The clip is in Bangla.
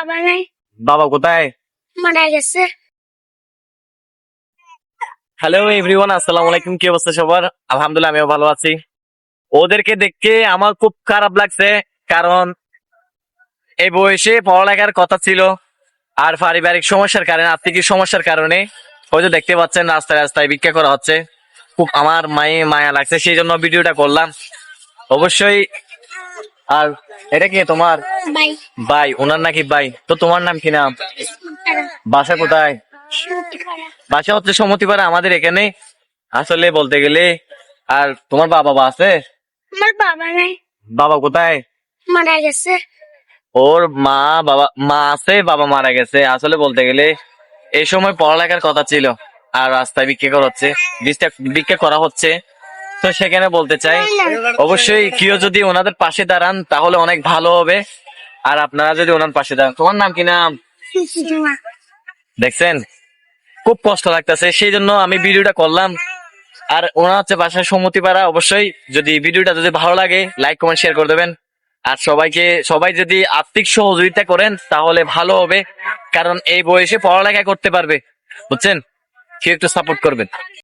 বাবা নাই। বাবা কোথায়? মারা গেছে। হ্যালো এভরিওয়ান আসসালামু আলাইকুম কি অবস্থা সবার? আলহামদুলিল্লাহ আমিও ভালো আছি। ওদেরকে দেখে আমার খুব খারাপ লাগছে কারণ এই বয়সে পড়ালেখার কথা ছিল আর পারিবারিক সমস্যার কারণে আর্থিক সমস্যার কারণে হয়তো দেখতে পাচ্ছেন রাস্তায় রাস্তায় ভিক্ষা করা হচ্ছে। খুব আমার মায়ে মায়া লাগছে সেই জন্য ভিডিওটা করলাম। অবশ্যই আর এটা কি তোমার? বাই। ভাই ওনার নাকি ভাই তো তোমার নাম কি নাম? বাসা কোথায়? বাসা হচ্ছে সমতিপাড়া আমাদের এখানে। আসলে বলতে গেলে আর তোমার বাবা বা আছে? আমার বাবা নাই। বাবা কোথায়? মারা গেছে। ওর মা বাবা মা আছে বাবা মারা গেছে। আসলে বলতে গেলে এই সময় পড়ালেখার কথা ছিল। আর রাস্তায় ভিক্ষা করা হচ্ছে ভিক্ষা করা হচ্ছে। তো সেখানে বলতে চাই অবশ্যই কেউ যদি ওনাদের পাশে দাঁড়ান তাহলে অনেক ভালো হবে। আর আপনারা যদি ওনার পাশে দাঁড়ান তোমার নাম কি নাম? দেখছেন? খুব কষ্ট লাগতেছে সেই জন্য আমি ভিডিওটা করলাম। আর ওনার হচ্ছে বাসায় সম্মতি পাড়া অবশ্যই যদি ভিডিওটা যদি ভালো লাগে লাইক কমেন্ট শেয়ার করে দেবেন। আর সবাইকে সবাই যদি আর্থিক সহযোগিতা করেন তাহলে ভালো হবে কারণ এই বয়সে পড়ালেখা করতে পারবে। বুঝছেন? কেউ একটু সাপোর্ট করবেন।